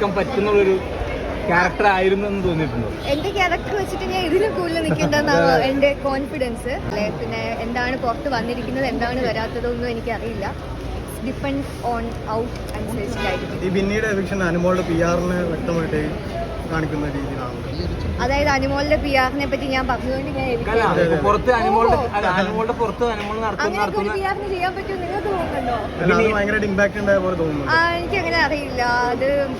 നിൽക്കാൻ പറ്റുന്ന ഒരു ക്യാരക്ടർ ആയിരുന്നു എന്ന് തോന്നിയിട്ടുണ്ടോ? എന്റെ ക്യാരക്ടർ വെച്ചിട്ട് ഞാൻ ഇതിലും കൂടുതൽ നിൽക്കേണ്ടെന്നാണ് എന്റെ കോൺഫിഡൻസ് പിന്നെ എന്താണ് പുറത്ത് വന്നിരിക്കുന്നത് എന്താണ് വരാത്തതൊന്നും എനിക്ക് എനിക്കറിയില്ല ഡിപ്പെൻഡ് ഓൺ ഔട്ട് അനുസരിച്ചിട്ടായിരിക്കും ഈ പിന്നീട് എവിക്ഷൻ അനുമോളുടെ പി ആറിന് വ്യക്തമായിട്ട് കാണിക്കുന്ന രീതിയിലാണ് അതായത് അനുമോളിന്റെ പി ആറിനെ പറ്റി ഞാൻ പറഞ്ഞുകൊണ്ട് ഞാൻ എനിക്ക് അങ്ങനെ ഇപ്പൊ പുറത്ത് അനുമോളുടെ അല്ല, അനുമോളുടെ പുറത്ത് അനുമോൾ നടത്തുന്ന അങ്ങനെയൊക്കെ ഒരു നടത്തുന്ന പി ആറിന് ചെയ്യാൻ പറ്റുമോ നിങ്ങൾക്ക് തോന്നുന്നുണ്ടോ? അല്ല, അത് ഭയങ്കരമായിട്ട് ഇമ്പാക്ട് ഉണ്ടായ പോലെ തോന്നുന്നു ആ എനിക്കങ്ങനെ അറിയില്ല. അത് ഉം,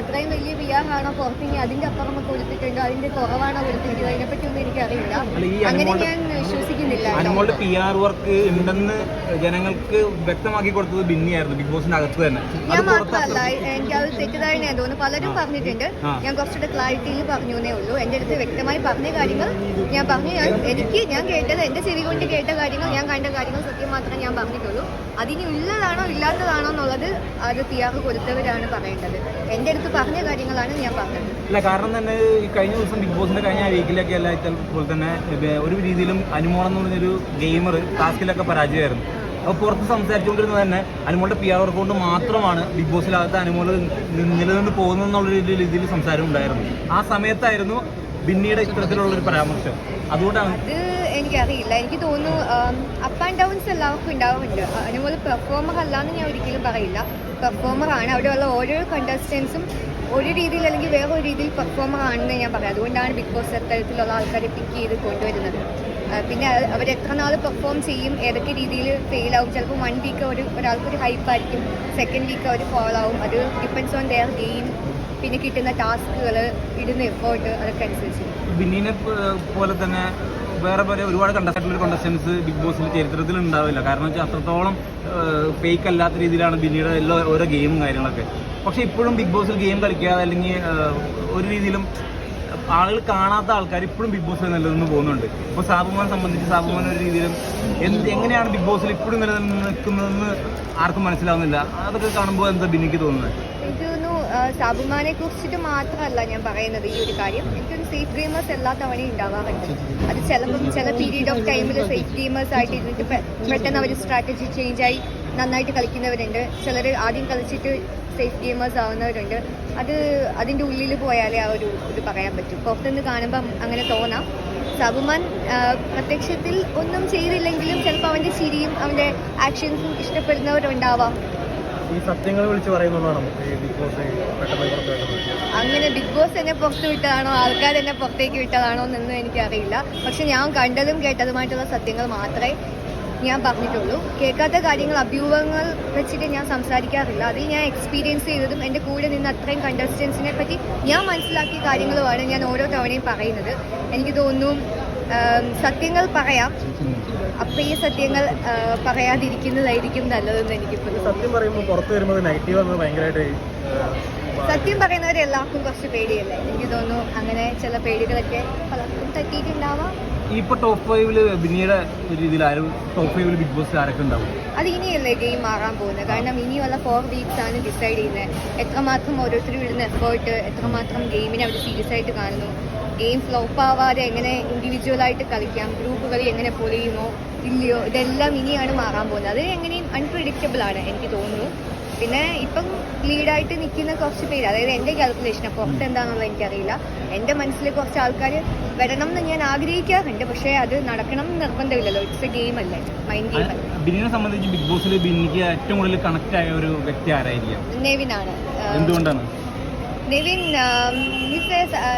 അത്രയും വലിയ പി ആർ ആണോ പുറത്ത് ഇനി അതിന്റെ അപ്പുറം കൊടുത്തിട്ടുണ്ടോ അതിന്റെ കുറവാണോ കൊടുത്തിരിക്കുന്നത് അതിനെപ്പറ്റി ഒന്നും എനിക്കറിയില്ല. അല്ല, ഈ അങ്ങനെ അനുമോളുടെ- ഞാൻ വിശ്വസിക്കുന്നില്ല. അനുമോളുടെ പി ആർ വർക്ക് ഉണ്ടെന്ന് ജനങ്ങൾക്ക് വ്യക്തമാക്കി കൊടുത്തത് ബിന്നിയായിരുന്നു ബിഗ് ബോസിന്റെ അകത്ത് തന്നെ. ഞാൻ മാത്രമല്ല എനിക്ക് അത് തെറ്റിദ്ധാരണയാണ് തോന്നുന്നു. പലരും പറഞ്ഞിട്ടുണ്ട്. ഞാൻ കുറച്ചുകൂടെ ക്ലാരിറ്റിയിൽ പറഞ്ഞു ഉള്ളൂ. എന്റെ അടുത്ത് വ്യക്തമായി പറഞ്ഞ കാര്യങ്ങൾ ഞാൻ പറഞ്ഞു. ഞാൻ എനിക്ക് ഞാൻ കേട്ടത് എന്റെ ചെവി കൊണ്ട് കേട്ട കാര്യങ്ങൾ ഞാൻ കണ്ട കാര്യങ്ങൾ സത്യം മാത്രമേ ഞാൻ പറഞ്ഞിട്ടുള്ളൂ. അതിന് ഉള്ളതാണോ ഇല്ലാത്തതാണോ എന്നുള്ളത് അത് പി ആർ കൊടുത്തവരാണ് പറയേണ്ടത്. എന്റെ അടുത്ത് പറഞ്ഞ കാര്യങ്ങളാണ് ഞാൻ പറഞ്ഞത്. അല്ല കാരണം തന്നെ ഈ കഴിഞ്ഞ ദിവസം ബിഗ് ബോസിന്റെ കഴിഞ്ഞ വീക്കിലൊക്കെ അല്ല പോലെ തന്നെ ഒരു രീതിയിലും അനുമോൾ എന്ന് പറഞ്ഞൊരു ഗെയിമർ ടാസ്കിലൊക്കെ പരാജയമായിരുന്നു. അപ്പോൾ പുറത്ത് സംസാരിച്ചുകൊണ്ടിരുന്നത് തന്നെ അനുമോളുടെ പി ആർ കൊണ്ട് മാത്രമാണ് ബിഗ് ബോസിനകത്ത് അനുമോൾ നിലനിന്ന് പോകുന്നത് എന്നുള്ള രീതിയിൽ സംസാരം ഉണ്ടായിരുന്നു. ആ സമയത്തായിരുന്നു ബിന്നിയുടെ ഇത്തരത്തിലുള്ള ഒരു പരാമർശം. അതുകൊണ്ടാണ് അത് എനിക്കറിയില്ല. എനിക്ക് തോന്നുന്നു അപ്പ് ആൻഡ് ഡൗൺസ് എല്ലാവർക്കും ഉണ്ടാവുന്നുണ്ട്. അനുമോൾ പെർഫോമർ അല്ലാന്ന് ഞാൻ ഒരിക്കലും പറയില്ല. പെർഫോമർ ആണ്. അവിടെയുള്ള ഓരോ കണ്ടസ്റ്റൻസും ഒരു രീതിയിൽ അല്ലെങ്കിൽ വേറെ ഒരു രീതിയിൽ പെർഫോമർ ആണെന്ന് ഞാൻ പറയാം. അതുകൊണ്ടാണ് ബിഗ് ബോസ് അത്തരത്തിലുള്ള ആൾക്കാരെ പിക്ക് ചെയ്ത് കൊണ്ടുവരുന്നത്. പിന്നെ അവർ എത്ര നാൾ പെർഫോം ചെയ്യും ഏതൊക്കെ രീതിയിൽ ഫെയിൽ ആവും ചിലപ്പോൾ വൺ വീക്ക് ഒരു ഒരാൾക്കൊരു ഹൈപ്പ് ആയിരിക്കും സെക്കൻഡ് വീക്ക് അവർ ഫോൾ ആവും. അത് ഡിപ്പെൻസ് ഓൺ ദെയർ ഗെയിം പിന്നെ കിട്ടുന്ന ടാസ്കുകൾ ഇടുന്ന എഫേർട്ട് അതൊക്കെ അനുസരിച്ച്. ബിന്നിനെ പോലെ തന്നെ വേറെ പോലെ ഒരുപാട് കണ്ടസ്റ്റന്റ് കണ്ടസ്റ്റൻസ് ബിഗ് ബോസിൽ ചരിത്രത്തിൽ ഉണ്ടാവില്ല. കാരണം വെച്ചാൽ അത്രത്തോളം ഫേക്ക് അല്ലാത്ത രീതിയിലാണ് ബിന്നിയുടെ എല്ലാ ഓരോ ഗെയിമും കാര്യങ്ങളൊക്കെ. പക്ഷെ ഇപ്പോഴും ബിഗ് ബോസിൽ ഗെയിം കളിക്കാതെ അല്ലെങ്കിൽ ഒരു രീതിയിലും ആളുകൾ കാണാത്ത ആൾക്കാർ ഇപ്പോഴും ബിഗ് ബോസിൽ നിലനിന്ന് പോകുന്നുണ്ട്. ഇപ്പോൾ സാബുമാനെ സംബന്ധിച്ച് സാബുമാൻ ഒരു രീതിയിലും എന്ത് എങ്ങനെയാണ് ബിഗ് ബോസിൽ ഇപ്പോഴും നിലനിന്ന് നിൽക്കുന്നതെന്ന് ആർക്കും മനസ്സിലാവുന്നില്ല. അതൊക്കെ കാണുമ്പോൾ എന്താ ബിന്നിക്ക് തോന്നുന്നത്? എനിക്ക് തോന്നുന്നു സാബുമാനെ കുറിച്ചിട്ട് മാത്രമല്ല ഞാൻ പറയുന്നത് ഈ ഒരു കാര്യം. എനിക്കൊരു സേഫ് ഗെയിമേഴ്സ് എല്ലാ തവണയും ഉണ്ടാവാറുണ്ട്. അത് ചിലപ്പം ചില പീരീഡ് ഓഫ് ടൈമിൽ സേഫ് ഗെയിമേഴ്സ് ആയിട്ട് ഇരുന്നിട്ട് പെട്ടെന്ന് അവർ സ്ട്രാറ്റജി ചേഞ്ച് ആയി നന്നായിട്ട് കളിക്കുന്നവരുണ്ട്. ചിലർ ആദ്യം കളിച്ചിട്ട് സേഫ് ഗെയിമേഴ്സ് ആവുന്നവരുണ്ട്. അത് അതിന്റെ ഉള്ളിൽ പോയാലേ ആ ഒരു ഇത് പറയാൻ പറ്റും. പുറത്തുനിന്ന് കാണുമ്പം അങ്ങനെ തോന്നാം. സബുമാൻ പ്രത്യക്ഷത്തിൽ ഒന്നും ചെയ്തില്ലെങ്കിലും ചിലപ്പോൾ അവന്റെ ചിരിയും അവന്റെ ആക്ഷൻസും ഇഷ്ടപ്പെടുന്നവരുണ്ടാവാം. ഈ സത്യങ്ങൾ വിളിച്ചു പറയുന്നതാണോ ബിഗ് ബോസ് അങ്ങനെ ബിഗ് ബോസ് എന്നെ പുറത്ത് വിട്ടതാണോ ആൾക്കാർ എന്നെ പുറത്തേക്ക് വിട്ടതാണോ എന്നൊന്നും എനിക്കറിയില്ല. പക്ഷെ ഞാൻ കണ്ടതും കേട്ടതുമായിട്ടുള്ള സത്യങ്ങൾ മാത്രമേ ഞാൻ പറഞ്ഞിട്ടുള്ളൂ. കേൾക്കാത്ത കാര്യങ്ങൾ അഭ്യൂഹങ്ങൾ വെച്ചിട്ട് ഞാൻ സംസാരിക്കാറില്ല. അതിൽ ഞാൻ എക്സ്പീരിയൻസ് ചെയ്തതും എന്റെ കൂടെ നിന്ന് അത്രയും കണ്ടസ്റ്റൻസിനെ പറ്റി ഞാൻ മനസ്സിലാക്കിയ കാര്യങ്ങളുമാണ് ഞാൻ ഓരോ തവണയും പറയുന്നത്. എനിക്ക് തോന്നുന്നു സത്യങ്ങൾ പറയാം. അപ്പോൾ ഈ സത്യങ്ങൾ പറയാതിരിക്കുന്നതായിരിക്കും നല്ലതെന്ന് എനിക്ക് സത്യം പറയുമ്പോൾ പുറത്ത് വരുമ്പോൾ നെഗറ്റീവ് ഭയങ്കരമായിട്ട് സത്യം പറയുന്നവരെല്ലാവർക്കും കുറച്ച് പേടിയല്ലേ? എനിക്ക് തോന്നുന്നു അങ്ങനെ ചില പേടികളൊക്കെ പലർക്കും തട്ടിയിട്ടുണ്ടാവാം ഇപ്പൊ ടോപ്പ് ഫൈവിൽ ബിന്നിയുടെ രീതിയിൽ ആരും ടോപ്പ് ഫൈവിൽ ബിഗ് ബോസ് ആരൊക്കെ ഉണ്ടാവും? അത് ഇനിയല്ലേ ഗെയിം മാറാൻ പോകുന്നത് കാരണം ഇനിയുള്ള ഫോർ വീക്സ് ആണ് ഡിസൈഡ് ചെയ്യുന്നത് എത്രമാത്രം ഓരോരുത്തരും ഇടുന്ന എഫേർട്ട് എത്രമാത്രം ഗെയിമിനെ അവർ സീരിയസ് ആയിട്ട് കാണുന്നു. ഗെയിം ഫ്ലോപ്പ് ആവാതെ എങ്ങനെ ഇൻഡിവിജ്വൽ ആയിട്ട് കളിക്കാം? ഗ്രൂപ്പ് കളി എങ്ങനെ പൊളിയുമോ ഇല്ലയോ? ഇതെല്ലാം ഇനിയാണ് മാറാൻ പോകുന്നത് അത് എങ്ങനെയും അൺപ്രഡിക്റ്റബിൾ ആണ് എനിക്ക് തോന്നുന്നു. പിന്നെ ഇപ്പം ലീഡായിട്ട് നിൽക്കുന്ന കുറച്ച് പേര് അതായത് എന്റെ കാൽക്കുലേഷൻ പുറത്ത് എന്താണെന്നുള്ളത് എനിക്കറിയില്ല. എന്റെ മനസ്സിൽ കുറച്ച് ആൾക്കാർ വരണം എന്ന് ഞാൻ ആഗ്രഹിക്കാറുണ്ട്. പക്ഷേ അത് നടക്കണം എന്ന് നിർബന്ധമില്ലല്ലോ. ഇറ്റ്സ് എ ഗെയിം അല്ലേ? മൈൻഡ് ഗെയിം അല്ലേ? ബിന്നിനെ സംബന്ധിച്ച് ബിഗ് ബോസിൽ ബിനിക്ക് ഏറ്റവും കൂടുതൽ കണക്ട് ആയ ഒരു വ്യക്തി ആരായിരിക്കും? നെവിനാണ് എന്തുകൊണ്ടാണ്? നെവിൻ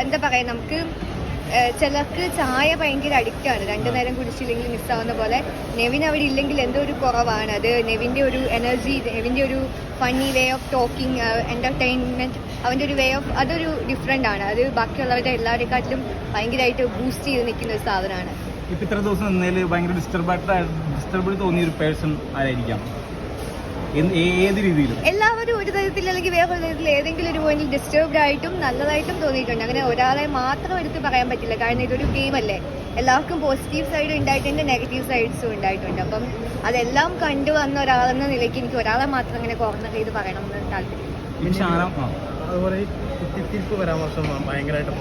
എന്താ പറയാ നമുക്ക് ചിലർക്ക് ചായ ഭയങ്കര അഡിക്റ്റ് ആണ് രണ്ടു നേരം കുടിച്ചില്ലെങ്കിൽ മിസ്സാവുന്ന പോലെ നെവിൻ അവിടെ ഇല്ലെങ്കിൽ എന്തോ ഒരു കുറവാണ്. അത് നെവിന്റെ ഒരു എനർജി നെവിന്റെ ഒരു funny way of talking entertainment അവന്റെ ഒരു വേ ഓഫ് അതൊരു ഡിഫറെന്റ് ആണ്. അത് ബാക്കിയുള്ളവരുടെ എല്ലാവരെക്കാട്ടിലും ഭയങ്കരമായിട്ട് ബൂസ്റ്റ് ചെയ്ത് നിൽക്കുന്ന ഒരു സാധനമാണ്. ഇപ്പം ഇത്ര ദിവസം നിന്നതിൽ ഭയങ്കര ഡിസ്റ്റർബായിട്ട് ഡിസ്റ്റർബ് തോന്നിയ ഒരു പേഴ്സൺ ആരായിരിക്കാം? ഏത് രീതിയിലും. എല്ലാവരും ഒരു തരത്തിൽ അല്ലെങ്കിൽ വേറെ ഒരു തരത്തിൽ ഏതെങ്കിലും ഒരു പോയിന്റിൽ ഡിസ്റ്റർബ്ഡ് ആയിട്ടും നല്ലതായിട്ടും തോന്നിയിട്ടുണ്ട്. അങ്ങനെ ഒരാളെ മാത്രം എടുത്ത് പറയാൻ പറ്റില്ല. കാരണം ഇതൊരു ഗെയിം അല്ലേ. എല്ലാവർക്കും പോസിറ്റീവ് സൈഡ് ഉണ്ടായിട്ടുണ്ട് നെഗറ്റീവ് സൈഡ്സും ഉണ്ടായിട്ടുണ്ട്. അപ്പം അതെല്ലാം കണ്ടു വന്ന ഒരാളെന്ന നിലയ്ക്ക് എനിക്ക് ഒരാളെ മാത്രം അങ്ങനെ കോർണർ ചെയ്ത് പറയണം എന്ന് താല്പര്യം. അതുപോലെ കുത്തിത്തിരിപ്പ് പരാമർശം ഭയങ്കരമായിട്ട്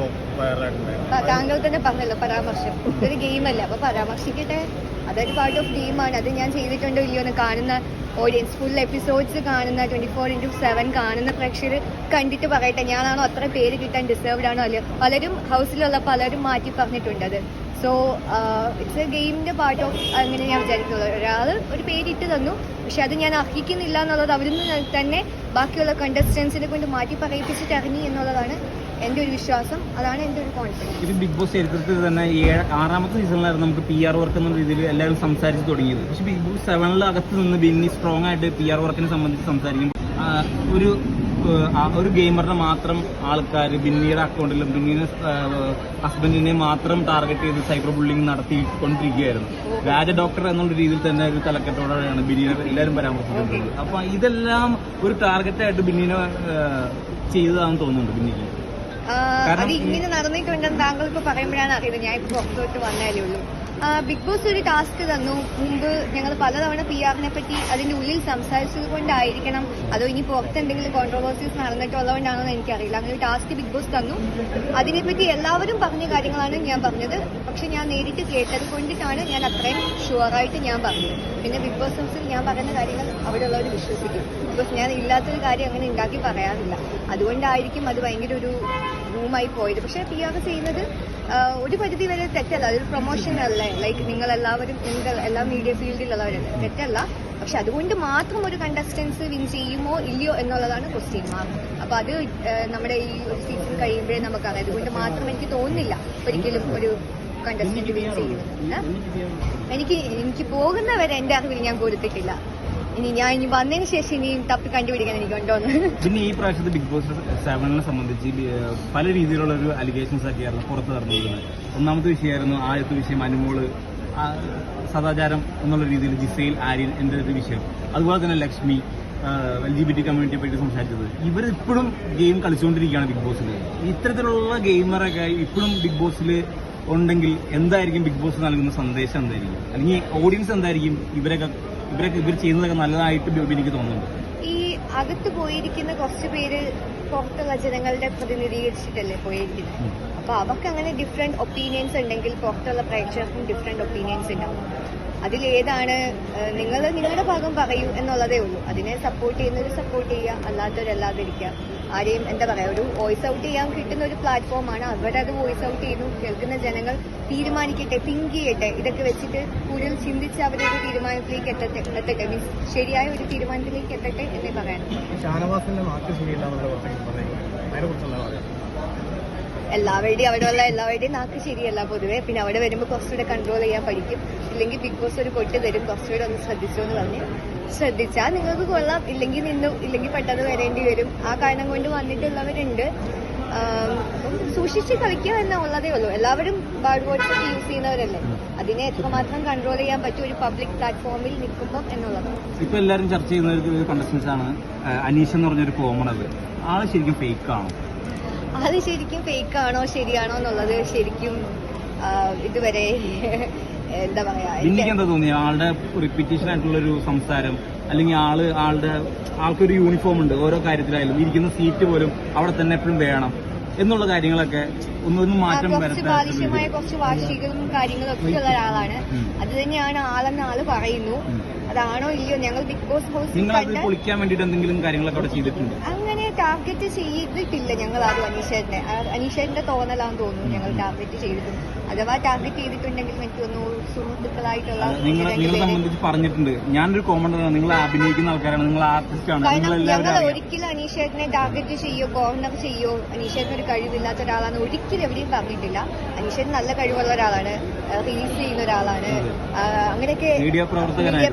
താങ്കൾ തന്നെ പറഞ്ഞല്ലോ പരാമർശം. ഇതൊരു ഗെയിമല്ല അപ്പൊ പരാമർശിക്കട്ടെ. അതൊരു പാർട്ട് ഓഫ് ഗെയിമാണ് അത് ഞാൻ ചെയ്തിട്ടുണ്ടോ ഇല്ലയോ എന്ന് കാണുന്ന ഓഡിയൻസ് ഫുൾ എപ്പിസോഡ്സ് കാണുന്ന ട്വന്റി ഫോർ ഇന്റു സെവൻ കാണുന്ന പ്രേക്ഷകർ കണ്ടിട്ട് പറയട്ടെ ഞാനാണോ അത്ര പേര് കിട്ടാൻ ഡിസേർവ്ഡ് ആണോ അല്ലയോ? പലരും ഹൗസിലുള്ള പലരും മാറ്റി പറഞ്ഞിട്ടുണ്ട് അത്. സോ ഇറ്റ്സ് എ ഗെയിമിന്റെ പാർട്ട് ഓഫ് അങ്ങനെ ഞാൻ വിചാരിക്കുന്നത് ഒരാൾ ഒരു പേരിട്ട് തന്നു പക്ഷെ അത് ഞാൻ അർഹിക്കുന്നില്ല എന്നുള്ളത് അവരിൽ നിന്ന് തന്നെ ബാക്കിയുള്ള കണ്ടസ്റ്റൻസിനെ കൊണ്ട് മാറ്റി പറയിപ്പിച്ചിട്ട് ഇറങ്ങി എന്നുള്ളതാണ് എന്റെ ഒരു വിശ്വാസം അതാണ് എന്റെ ഒരു കോൺഫിഡൻസ് ഇത് ബിഗ് ബോസ് ചരിത്രത്തിൽ തന്നെ ഏഴ് ആറാമത്തെ സീസണിലായിരുന്നു നമുക്ക് പി ആർ വർക്ക് എന്ന രീതിയിൽ എല്ലാവരും സംസാരിച്ച് തുടങ്ങിയത്. പക്ഷേ ബിഗ് ബോസ് സെവനിൽ അകത്ത് നിന്ന് ബിന്നി സ്ട്രോങ് ആയിട്ട് പി ആർ വർക്കിനെ സംബന്ധിച്ച് സംസാരിക്കും ഒരു ഒരു ഗെയിമറിനെ മാത്രം ആൾക്കാർ ബിന്നിയുടെ അക്കൗണ്ടിലും ബിന്നിയുടെ ഹസ്ബൻഡിനെ മാത്രം ടാർഗറ്റ് ചെയ്ത് സൈബർ ബുള്ളിങ് നടത്തിക്കൊണ്ടിരിക്കുകയായിരുന്നു. രാജ ഡോക്ടർ എന്നുള്ള രീതിയിൽ തന്നെ ഒരു തലക്കെട്ടോടെയാണ് ബിന്നിനെ എല്ലാവരും പരാമർശിച്ചിട്ടുള്ളത്. അപ്പൊ ഇതെല്ലാം ഒരു ടാർഗറ്റായിട്ട് ബിന്നിനെ ചെയ്തതാണെന്ന് തോന്നുന്നുണ്ട് ബിന്നിക്ക് അത് ഇങ്ങനെ നടന്നിട്ടുണ്ടെന്ന് താങ്കൾക്ക് പറയുമ്പോഴാണ് അറിയുന്നത്. ഞാൻ ഇപ്പൊ പുറത്തോട്ട് വന്നാലേ ഉള്ളൂ. ബിഗ് ബോസ് ഒരു ടാസ്ക് തന്നു. മുമ്പ് ഞങ്ങൾ പലതവണ പി ആറിനെ പറ്റി അതിന്റെ ഉള്ളിൽ സംസാരിച്ചത് കൊണ്ടായിരിക്കണം. അതോ ഇനി പുറത്ത് എന്തെങ്കിലും കോൺട്രവേഴ്സീസ് നടന്നിട്ടുള്ളതുകൊണ്ടാണോ എന്ന് എനിക്കറിയില്ല. അങ്ങനെ ഒരു ടാസ്ക് ബിഗ് ബോസ് തന്നു. അതിനെപ്പറ്റി എല്ലാവരും പറഞ്ഞ കാര്യങ്ങളാണ് ഞാൻ പറഞ്ഞത്. പക്ഷെ ഞാൻ നേരിട്ട് കേട്ടത് കൊണ്ടിട്ടാണ് ഞാൻ അത്രയും ഷുവറായിട്ട് ഞാൻ പറഞ്ഞത്. പിന്നെ ബിഗ് ബോസ് ഹൗസിൽ ഞാൻ പറയുന്ന കാര്യങ്ങൾ അവിടെ അവിടെയുള്ളവർ വിശ്വസിക്കും ബിക്കോസ് ഞാൻ ഇല്ലാത്തൊരു കാര്യം അങ്ങനെ ഉണ്ടാക്കി പറയാറില്ല. അതുകൊണ്ടായിരിക്കും അത് ഭയങ്കര ഒരു റൂമായി പോയത്. പക്ഷേ പി ആർ ചെയ്യുന്നത് ഒരു പരിധി വരെ തെറ്റല്ല. അതൊരു പ്രൊമോഷൻ അല്ലേ. ലൈക്ക് നിങ്ങൾ എല്ലാവരും നിങ്ങൾ എല്ലാ മീഡിയ ഫീൽഡിലുള്ളവരല്ല തെറ്റല്ല. പക്ഷെ അതുകൊണ്ട് മാത്രം ഒരു കണ്ടസ്റ്റൻസ് വിൻ ചെയ്യുമോ ഇല്ലയോ എന്നുള്ളതാണ് ക്വസ്റ്റ്യൻ മാർക്ക് അപ്പൊ അത് നമ്മുടെ ഈ ഒരു സീസൺ കഴിയുമ്പോഴേ നമുക്കറിയാം. അതുകൊണ്ട് മാത്രം എനിക്ക് തോന്നുന്നില്ല. ഒരിക്കലും ഒരു കണ്ടസ്റ്റന്റ് വിൻ ചെയ്യുന്നത് ഏ? എനിക്ക് എനിക്ക് പോകുന്നവരെ എന്റെ അറിവിൽ ഞാൻ കൊടുത്തിട്ടില്ല ഇനി ഞാൻ ഇനി വന്നതിന് ശേഷം ഇനിയും തപ്പി കണ്ടുപിടിക്കാൻ എനിക്ക് ഉണ്ടോന്ന് പിന്നെ ഈ പ്രാവശ്യത്തെ ബിഗ് ബോസ് സെവനിനെ സംബന്ധിച്ച് പല രീതിയിലുള്ള ഒരു അലിഗേഷൻസ് ഒക്കെയായിരുന്നു പുറത്ത് നടന്നിരുന്നത് ഒന്നാമത്തെ വിഷയമായിരുന്നു ആദ്യത്തെ വിഷയം അനുമോൾ സദാചാരം എന്നുള്ള രീതിയിൽ ജിസൈൽ ആര്യൻ എന്റെ ഒരു വിഷയം. അതുപോലെ തന്നെ Lakshmi L G B T കമ്മ്യൂണിറ്റിയെ പറ്റി സംസാരിച്ചത്. ഇവർ ഇപ്പോഴും ഗെയിം കളിച്ചുകൊണ്ടിരിക്കുകയാണ് ബിഗ് ബോസിൽ ഇത്തരത്തിലുള്ള ഗെയിമറൊക്കെ ഇപ്പോഴും ബിഗ് ബോസിൽ ഉണ്ടെങ്കിൽ എന്തായിരിക്കും ബിഗ് ബോസ് നൽകുന്ന സന്ദേശം എന്തായിരിക്കും? അല്ലെങ്കിൽ ഓഡിയൻസ് എന്തായിരിക്കും ഇവരൊക്കെ ഇവരൊക്കെ ഇവർ ചെയ്യുന്നതൊക്കെ നല്ലതായിട്ട് എനിക്ക് തോന്നുന്നുണ്ട്. ഈ അകത്ത് പോയിരിക്കുന്ന കുറച്ച് പേര് പുറത്തുള്ള ജനങ്ങളുടെ പ്രതിനിധീകരിച്ചിട്ടല്ലേ പോയിരിക്കുന്നത്. അപ്പൊ അവർക്ക് അങ്ങനെ ഡിഫറെന്റ് ഒപ്പീനിയൻസ് ഉണ്ടെങ്കിൽ പുറത്തുള്ള പ്രേക്ഷകർക്കും ഡിഫറെന്റ് ഒപ്പീനിയൻസ് ഉണ്ടാവും. അതിലേതാണ് നിങ്ങൾ നിങ്ങളുടെ ഭാഗം പറയൂ എന്നുള്ളതേ ഉള്ളൂ. അതിനെ സപ്പോർട്ട് ചെയ്യുന്നവർ സപ്പോർട്ട് ചെയ്യുക അല്ലാത്തവരല്ലാതിരിക്കുക. ആരെയും എന്താ പറയുക ഒരു വോയിസ് ഔട്ട് ചെയ്യാൻ കിട്ടുന്ന ഒരു പ്ലാറ്റ്ഫോമാണ് അവരത് വോയിസ് ഔട്ട് ചെയ്യുന്നു കേൾക്കുന്ന ജനങ്ങൾ തീരുമാനിക്കട്ടെ തിങ്ക് ചെയ്യട്ടെ. ഇതൊക്കെ വെച്ചിട്ട് കൂടുതൽ ചിന്തിച്ച് അവരൊരു തീരുമാനത്തിലേക്ക് എത്തട്ടെ എത്തട്ടെ. മീൻസ് ശരിയായ ഒരു തീരുമാനത്തിലേക്ക് എത്തട്ടെ എന്നേ പറയാൻ ഷാനവാസിന്റെ നാക്ക് ശരിയില്ല എന്നുള്ള പറയുന്നത് അതിനെ കുറിച്ചുള്ള പറയാം എല്ലാവരുടെയും അവിടെയുള്ള എല്ലാവരുടെയും നാക്ക് ശരിയല്ല പൊതുവെ. പിന്നെ അവിടെ വരുമ്പോൾ കുറച്ചുകൂടെ കൺട്രോൾ ചെയ്യാൻ പഠിക്കും. ഇല്ലെങ്കിൽ ബിഗ് ബോസ് ഒരു കൊട്ട് തരും കുറച്ചുകൂടെ ഒന്ന് ശ്രദ്ധിച്ചോ എന്ന് പറഞ്ഞ് ശ്രദ്ധിച്ചാൽ നിങ്ങൾക്ക് കൊള്ളാം. ഇല്ലെങ്കിൽ നിന്നു ഇല്ലെങ്കിൽ പെട്ടെന്ന് വരേണ്ടി വരും. ആ കാരണം കൊണ്ട് വന്നിട്ടുള്ളവരുണ്ട്. സൂക്ഷിച്ച് കളിക്കുക എന്ന ഉള്ളതേ ഉള്ളൂ. എല്ലാവരും ബാഡ് വേർഡ്സ് യൂസ് ചെയ്യുന്നവരല്ലേ? അതിനെ എത്രമാത്രം കൺട്രോൾ ചെയ്യാൻ പറ്റും ഒരു പബ്ലിക് പ്ലാറ്റ്ഫോമിൽ നിൽക്കുമ്പോൾ എന്നുള്ളതാണ് ഇപ്പൊ എല്ലാവരും ചർച്ച ചെയ്യുന്ന ഒരു കണ്ടസ്റ്റൻസ് ആണ് അനീഷ് എന്ന് പറഞ്ഞൊരു കോമണർ ആൾ ശരിക്കും ഫേക്ക് ആണോ? അത് ശരിക്കും ഫേക്ക് ആണോ ശരിയാണോ എന്നുള്ളത് ശരിക്കും ഇതുവരെ എന്താ പറയാ എനിക്ക് എനിക്ക് എന്താ തോന്നി ആളുടെ റിപ്പീറ്റേഷൻ ആയിട്ടുള്ള ഒരു സംസാരം അല്ലെങ്കിൽ ആൾ ആളുടെ ആൾക്കൊരു യൂണിഫോം ഉണ്ട് ഓരോ കാര്യത്തിലായാലും ഇരിക്കുന്ന സീറ്റ് പോലും അവിടെ തന്നെ എപ്പോഴും വേണം എന്നുള്ള കാര്യങ്ങളൊക്കെ ഒന്നൊന്നും മാറ്റം ബാലിഷ്യമായ കുറച്ച് വാർഷികളും കാര്യങ്ങളൊക്കെ ഉള്ള ഒരാളാണ്. അത് തന്നെയാണ് ആളെന്ന് ആൾ പറയുന്നു. അതാണോ ഇല്ലയോ? ഞങ്ങൾ ബിഗ് ബോസ് ഹൗസ് നിങ്ങൾ പൊളിക്കാൻ വേണ്ടിയിട്ട് എന്തെങ്കിലും കാര്യങ്ങളൊക്കെ അവിടെ ചെയ്തിട്ടുണ്ട്? ടാർഗറ്റ് ചെയ്തിട്ടില്ല ഞങ്ങൾ ആരും അനീഷേട്ടനെ. അനീഷേട്ടന്റെ തോന്നലാന്ന് തോന്നുന്നു ഞങ്ങൾ ടാർഗറ്റ് ചെയ്തിട്ടും. അഥവാ ടാർഗറ്റ് ചെയ്തിട്ടുണ്ടെങ്കിൽ എനിക്ക് തോന്നുന്നു സുഹൃത്തുക്കളായിട്ടുള്ള നിങ്ങളെ സംബന്ധിച്ച് പറഞ്ഞിട്ടുണ്ട്. ഞാനൊരു കോമണർ നിങ്ങൾ അഭിനയിക്കുന്ന ആൾക്കാരാണ്. നിങ്ങൾ ആർട്ടിസ്റ്റ് ആണ്. കാരണം ഞങ്ങൾ ഒരിക്കലും അനീഷേട്ടനെ ടാർഗറ്റ് ചെയ്യോ കോർണർ ചെയ്യോ അനീഷേട്ടന് ഒരു കഴിവില്ലാത്ത ഒരാളാണ് ഒരിക്കലും എവിടെയും പറഞ്ഞിട്ടില്ല. അനീഷേട്ടൻ നല്ല കഴിവുള്ള ഒരാളാണ്. റിലീസ് ചെയ്യുന്ന ഒരാളാണ്. അങ്ങനെയൊക്കെ മീഡിയ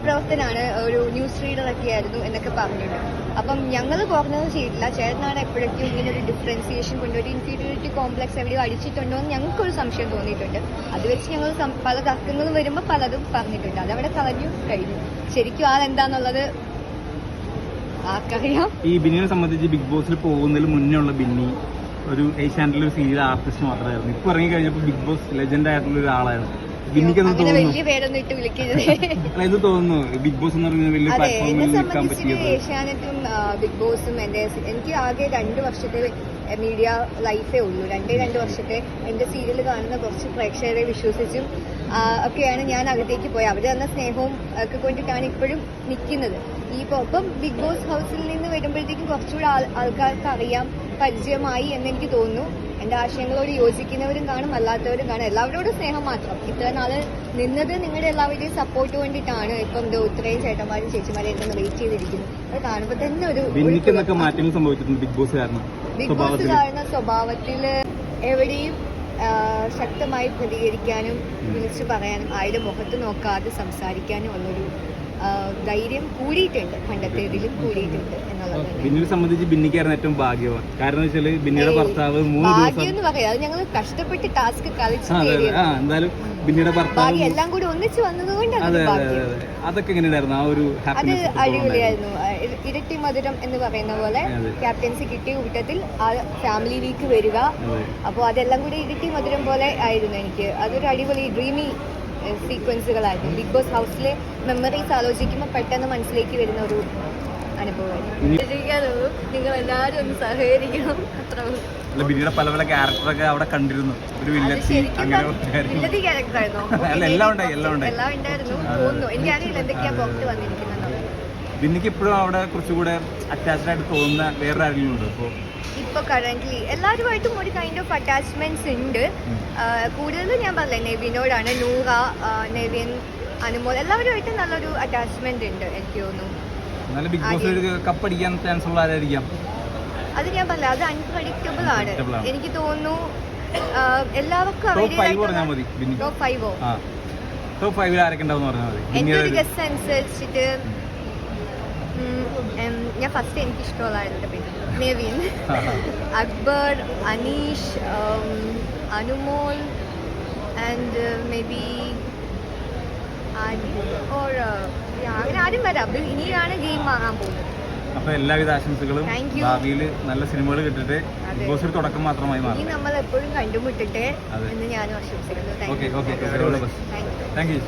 പ്രവർത്തനാണ് ഒരു ന്യൂസ് റീഡർ ഒക്കെ ആയിരുന്നു എന്നൊക്കെ പറഞ്ഞിട്ടുണ്ട്. അപ്പം ഞങ്ങൾ കുറഞ്ഞത് ചെയ്തില്ല ചേട്ടനാണ് എപ്പോഴൊക്കെയും ഇങ്ങനെ ഒരു ഡിഫറൻസിയേഷൻ കൊണ്ട് ഒരു ഇൻഫീരിയോറിറ്റി കോംപ്ലക്സ് എവിടെയോ അടിച്ചിട്ടുണ്ടോ എന്ന് ഞങ്ങൾക്കൊരു സംശയം തോന്നിയിട്ടുണ്ട്. അത് വെച്ച് ഞങ്ങൾ പല തർക്കങ്ങളും വരുമ്പോൾ പലതും പറഞ്ഞിട്ടുണ്ട്. അതവിടെ കളഞ്ഞു കഴിഞ്ഞു. ശരിക്കും ആളെന്താന്നുള്ളത് ആർക്കറിയാം. ഈ ബിന്നിനെ സംബന്ധിച്ച് ബിഗ് ബോസിൽ പോകുന്നതിന് മുന്നേ ഉള്ള ബിന്നി ഒരു ഏഷ്യാനിലെ ഒരു സീരിയൽ ആർട്ടിസ്റ്റ് മാത്രമായിരുന്നു ഇപ്പൊ ഇറങ്ങി കഴിഞ്ഞപ്പോൾ ബിഗ് ബോസ് ലെജൻഡ് ആയിട്ടുള്ള ഒരാളായിരുന്നു അങ്ങനെ വലിയ പേരൊന്നും ഇട്ട് വിളിക്കരുത്. അല്ല ഇത് തോന്നുന്നു ബിഗ് ബോസ് എന്ന് പറയുന്ന വലിയ അതെ എന്നെ പറ്റിയത്? ഏഷ്യാനെറ്റും ബിഗ് ബോസും എന്റെ എനിക്ക് ആകെ രണ്ട് വർഷത്തെ മീഡിയ ലൈഫേ ഉള്ളൂ. രണ്ടേ രണ്ട് വർഷത്തെ എന്റെ സീരിയൽ കാണുന്ന കുറച്ച് പ്രേക്ഷകരെ വിശ്വസിച്ചും ഒക്കെയാണ് ഞാൻ അകത്തേക്ക് പോയത്. അവർ തന്ന സ്നേഹവും ഒക്കെ കൊണ്ടിട്ടാണ് ഇപ്പോഴും നിൽക്കുന്നത് ഈ ഇപ്പൊ ബിഗ് ബോസ് ഹൗസിൽ നിന്ന് വരുമ്പോഴത്തേക്കും കുറച്ചുകൂടെ ആൾ- ആൾക്കാർക്ക് അറിയാം പരിചയമായി എന്ന് എനിക്ക് തോന്നുന്നു. എന്റെ ആശയങ്ങളോട് യോജിക്കുന്നവരും കാണും അല്ലാത്തവരും കാണും. എല്ലാവരോടും സ്നേഹം മാത്രം. ഇത്ര നാൾ നിന്നത് നിങ്ങളുടെ എല്ലാവരുടെയും സപ്പോർട്ട് വേണ്ടിയിട്ടാണ് ഇപ്പം എന്തോ ഇത്രയും ചേട്ടന്മാരും ചേച്ചിമാരും ഒക്കെ വെയിറ്റ് ചെയ്തിരിക്കുന്നു അത് കാണുമ്പോൾ തന്നെ ഒരു മാറ്റങ്ങൾ സംഭവിച്ചിട്ടുണ്ട് ബിഗ് ബോസ് കാരണം ബിഗ് ബോസ് കാരണം സ്വഭാവത്തിൽ എവിടെയും ശക്തമായി പ്രതികരിക്കാനും വിളിച്ചു പറയാനും ആരുടെ മുഖത്ത് നോക്കാതെ സംസാരിക്കാനും ഉള്ളൊരു ധൈര്യം കൂടിയിട്ടുണ്ട് പണ്ടത്തേതിലും കൂടിയിട്ടുണ്ട് എന്നുള്ളത്. ബിന്നിനെ സംബന്ധിച്ച് ബിന്നിക്കായിരുന്നു ഏറ്റവും ഭാഗ്യവാൻ. കാരണം വെച്ചാൽ ബിന്നിയുടെ ഭർത്താവ് മൂന്ന് ഭാഗ്യം എന്ന് പറയാം. അത് ഞങ്ങൾ കഷ്ടപ്പെട്ട് ടാസ്ക് കളിച്ച് എന്തായാലും ബിന്നിയുടെ ഭർത്താവ് എല്ലാം കൂടി ഒന്നിച്ച് വന്നതുകൊണ്ട് അതൊക്കെ എങ്ങനെയുണ്ടായിരുന്നു? ആ ഒരു അത് അടിപൊളിയായിരുന്നു. ഇരട്ടി മധുരം എന്ന് പറയുന്ന പോലെ ക്യാപ്റ്റൻസി കിട്ടിയ കൂട്ടത്തിൽ ആ ഫാമിലി വീക്ക് വരിക. അപ്പോൾ അതെല്ലാം കൂടി ഇരട്ടി മധുരം പോലെ ആയിരുന്നു എനിക്ക്. അതൊരു അടിപൊളി ഡ്രീമി സീക്വൻസുകളായിരുന്നു ബിഗ് ബോസ് ഹൗസിലെ മെമ്മറീസ് ആലോചിക്കുമ്പോൾ പെട്ടെന്ന് മനസ്സിലേക്ക് വരുന്ന ഒരു അനുഭവമായിരുന്നു നിങ്ങൾ എല്ലാവരും ഒന്ന് സഹകരിക്കണം. അത്ര അല്ല ബിന്നിയുടെ പല പല ക്യാരക്ടറൊക്കെ അവിടെ കണ്ടിരുന്നു. ഒരു വില്ലത്തി അങ്ങനെ എല്ലാം ഉണ്ടായി, എല്ലാം ഉണ്ടായി. എല്ലാം ഉണ്ടായിരുന്നു. എനിക്കറിയില്ല എന്തൊക്കെയാ പുറത്ത് വന്നിരിക്കുന്നുണ്ടോ ബിന്നിക്ക് ഇപ്പോഴും അവിടെ കുറച്ചുകൂടെ അറ്റാച്ച്ഡ് ആയിട്ട് തോന്നുന്ന വേറെ ആരെങ്കിലും ഉണ്ടോ? ഇപ്പോൾ ഇപ്പൊ കറന്റ്ലി എല്ലാവരുമായിട്ടും ഒരു കൈൻഡ് ഓഫ് അറ്റാച്ച്മെന്റ്സ് ഉണ്ട്. കൂടുതലും ഞാൻ പറഞ്ഞില്ലേ നെവിനോടാണ്. നൂറ നെവിൻ അനുമോൾ എല്ലാവരുമായിട്ടും നല്ലൊരു അറ്റാച്ച്മെന്റ് ഉണ്ട് എനിക്ക് തോന്നുന്നു. നല്ല ബിഗ് ബോസ് കപ്പ് അടിക്കാൻ ചാൻസ് ഉള്ള ആരായിരിക്കാം? അത് ഞാൻ പറഞ്ഞില്ല അത് അൺപ്രഡിക്റ്റബിൾ ആണ്. എനിക്ക് തോന്നുന്നു എല്ലാവർക്കും ടോപ്പ് ഫൈവ് ടോപ്പ് ഫൈവിൽ ആരൊക്കെ ഉണ്ടാവും പറഞ്ഞാൽ മതി. എന്റെ ഒരു ഗസ് അനുസരിച്ചിട്ട്? ഞാൻ ഫസ്റ്റ് എനിക്ക് ഇഷ്ടമുള്ളതായിരുന്നു പേര്. Nevin Akbar Aneesh Anumol and maybe or അങ്ങനെ ആരും വരാം. ഇനിയാണ് ഗെയിം വാങ്ങാൻ പോകുന്നത്. അപ്പൊ എല്ലാവിധ ആശംസകളും. ഭാവിയിൽ നല്ല സിനിമകൾ കിട്ടിട്ട് അതെ. ബിഗ് ബോസ് ഒരു തുടക്കം മാത്രമായി മാറി. നമ്മൾ എപ്പോഴും കണ്ടുമുട്ടട്ടെ. എന്ന് ഞാനും ആശംസിക്കുന്നു. Thank you